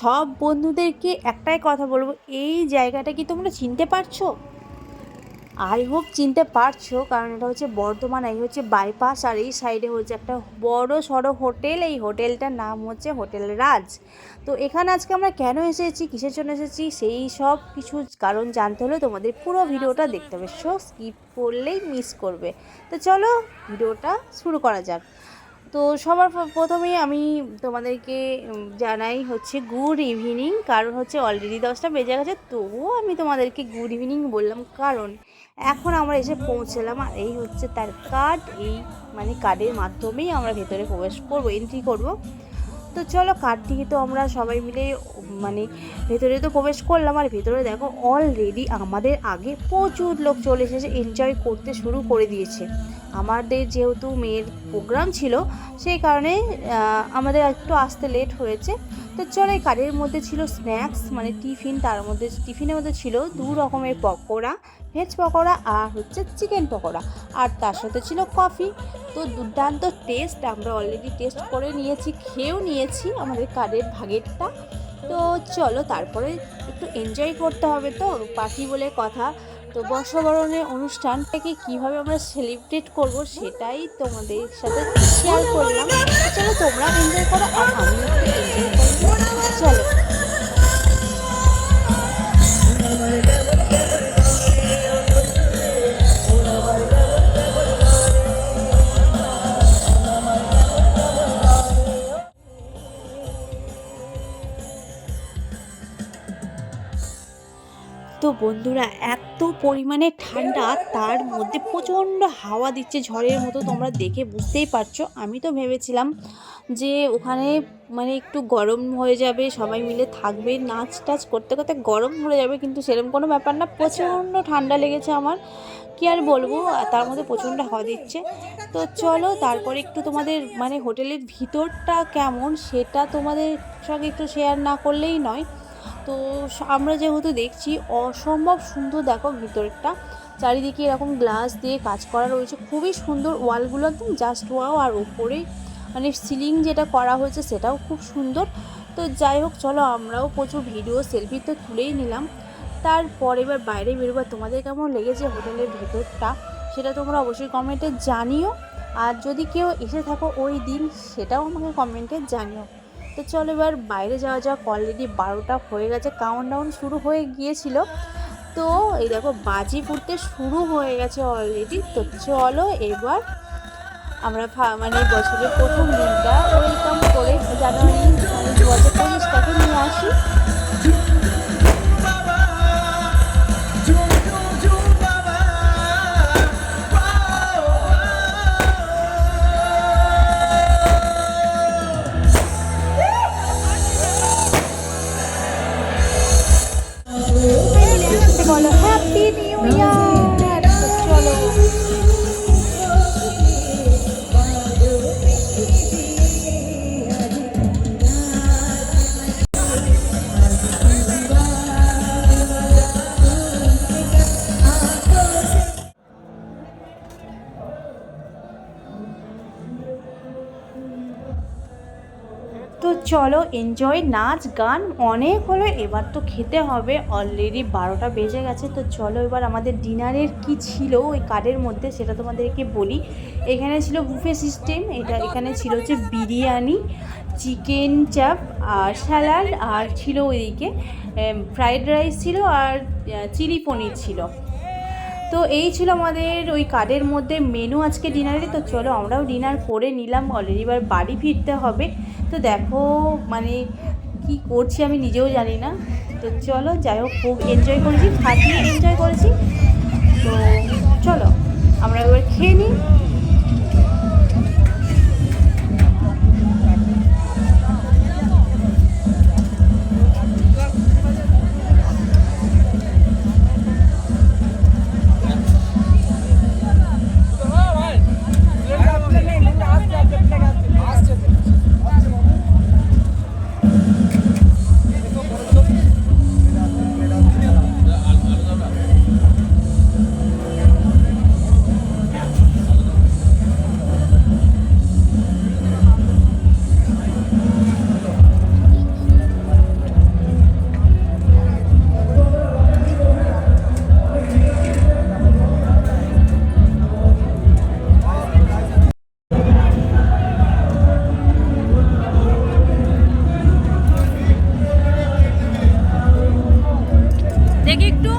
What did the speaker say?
সব বন্ধুদেরকে একটাই কথা বলব, এই জায়গাটা কি তোমরা চিনতে পারছ? আই হোপ চিনতে পারছ, কারণ এটা হচ্ছে বর্ধমান, এই হচ্ছে বাইপাস আর এই সাইডে হচ্ছে একটা বড় সড়ো হোটেল, এই হোটেলটার নাম হচ্ছে হোটেল রাজ। তো এখানে আজকে আমরা কেন এসেছি, কিসের জন্য এসেছি, সেই সব কিছু কারণ জানতে হলে তোমাদের পুরো ভিডিওটা দেখতে হবে। সো স্কিপ করলেই মিস করবে। তো চলো, ভিডিওটা শুরু করা যাক। তো সবার প্র- প্রথমেই আমি তোমাদেরকে জানাই হচ্ছে গুড ইভিনিং কারণ হচ্ছে অলরেডি দশটা বেজে গেছে, তবুও আমি তোমাদেরকে গুড ইভিনিং বললাম, কারণ এখন আমরা এসে পৌঁছলাম, আর এই হচ্ছে তার কার্ড এই মানে কার্ডের মাধ্যমেই আমরা ভেতরে প্রবেশ করব এন্ট্রি করব। তো চলো কার্ড দিয়ে তো আমরা সবাই মিলে মানে ভেতরে তো প্রবেশ করলাম, আর ভেতরে দেখো অলরেডি আমাদের আগে প্রচুর লোক চলে এসেছে এনজয় করতে শুরু করে দিয়েছে। আমাদের যেহেতু মেয়ের প্রোগ্রাম ছিল, সেই কারণে আমাদের একটু আসতে লেট হয়েছে। তো চলো এই কার্ডের মধ্যে ছিল স্ন্যাক্স মানে টিফিন তার মধ্যে টিফিনের মধ্যে ছিল দু রকমের পকোড়া ভেজ পকোড়া আর হচ্ছে চিকেন পকোড়া। আর তার সাথে ছিল কফি তো দুর্দান্ত টেস্ট আমরা অলরেডি টেস্ট করে নিয়েছি, খেয়েও নিয়েছি আমাদের কার্ডের ভাগেরটা। তো চলো, তারপরে একটু এনজয় করতে হবে তো, পাখি বলে কথা। তো বর্ষবরণের অনুষ্ঠানটাকে কীভাবে আমরা সেলিব্রেট করব সেটাই তোমাদের সাথে শেয়ার করলাম। চলো তোমরা এনজয় করো আর আমি চলো। বন্ধুরা এত পরিমাণে ঠান্ডা তার মধ্যে প্রচণ্ড হাওয়া দিচ্ছে ঝড়ের মতো তোমরা দেখে বুঝতেই পারছ। আমি তো ভেবেছিলাম যে ওখানে মানে একটু গরম হয়ে যাবে সবাই মিলে থাকবে। নাচ টাচ করতে করতে গরম হয়ে যাবে কিন্তু সেরকম কোনো ব্যাপার না প্রচণ্ড ঠান্ডা লেগেছে আমার। কি আর বলব তার মধ্যে প্রচণ্ড হাওয়া দিচ্ছে। তো চলো তারপরে একটু তোমাদের মানে হোটেলের ভিতরটা কেমন সেটা তোমাদের সঙ্গে একটু শেয়ার না করলেই নয়। তো আমরা যেহেতু দেখছি অসম্ভব সুন্দর দেখো ভিতরটা চারিদিকে এরকম গ্লাস দিয়ে কাজ করা রয়েছে। খুবই সুন্দর ওয়ালগুলো একদম জাস্ট ওয়াও আর ওপরে মানে সিলিং যেটা করা হয়েছে সেটাও খুব সুন্দর। তো যাই হোক, চলো আমরাও প্রচুর ভিডিও সেলফি তো তুলেই নিলাম। তারপর এবার বাইরে বেরোবার তোমাদের কেমন লেগেছে হোটেলের ভেতরটা সেটা তোমরা অবশ্যই কমেন্টে জানিও। আর যদি কেউ এসে থাকো ওই দিন সেটাও আমাকে কমেন্টে জানিও। তো চলো এবার বাইরে যাওয়া যাক। অলরেডি বারোটা হয়ে গেছে কাউন্ট ডাউন শুরু হয়ে গিয়েছিল। তো এই দেখো, বাজি ফুটতে শুরু হয়ে গেছে অলরেডি তো চলো এবার আমরা মানে বছরের প্রথম দিনটা ওয়েলকাম 不要。তো চলো এনজয় নাচ, গান, অনেক হলো। এবার তো খেতে হবে। অলরেডি বারোটা বেজে গেছে। তো চলো এবার আমাদের ডিনারের কি ছিল ওই কার্ডের মধ্যে সেটা তোমাদেরকে বলি। এখানে ছিল বুফে সিস্টেম এটা এখানে ছিল হচ্ছে বিরিয়ানি চিকেন চাপ আর স্যালাড আর ছিল ওইদিকে ফ্রাইড রাইস ছিল আর চিলি পনির ছিল। তো এই ছিল আমাদের ওই কার্ডের মধ্যে মেনু আজকে ডিনারে। তো চলো আমরাও ডিনার করে নিলাম। অলরেডি এবার বাড়ি ফিরতে হবে। তো দেখো মানে কি করছি আমি নিজেও জানি না। তো চলো, যাই হোক, খুব এনজয় করেছি খাটিয়ে এনজয় করেছি। তো চলো, আমরা এবার খেয়ে নিই। দেখি একটু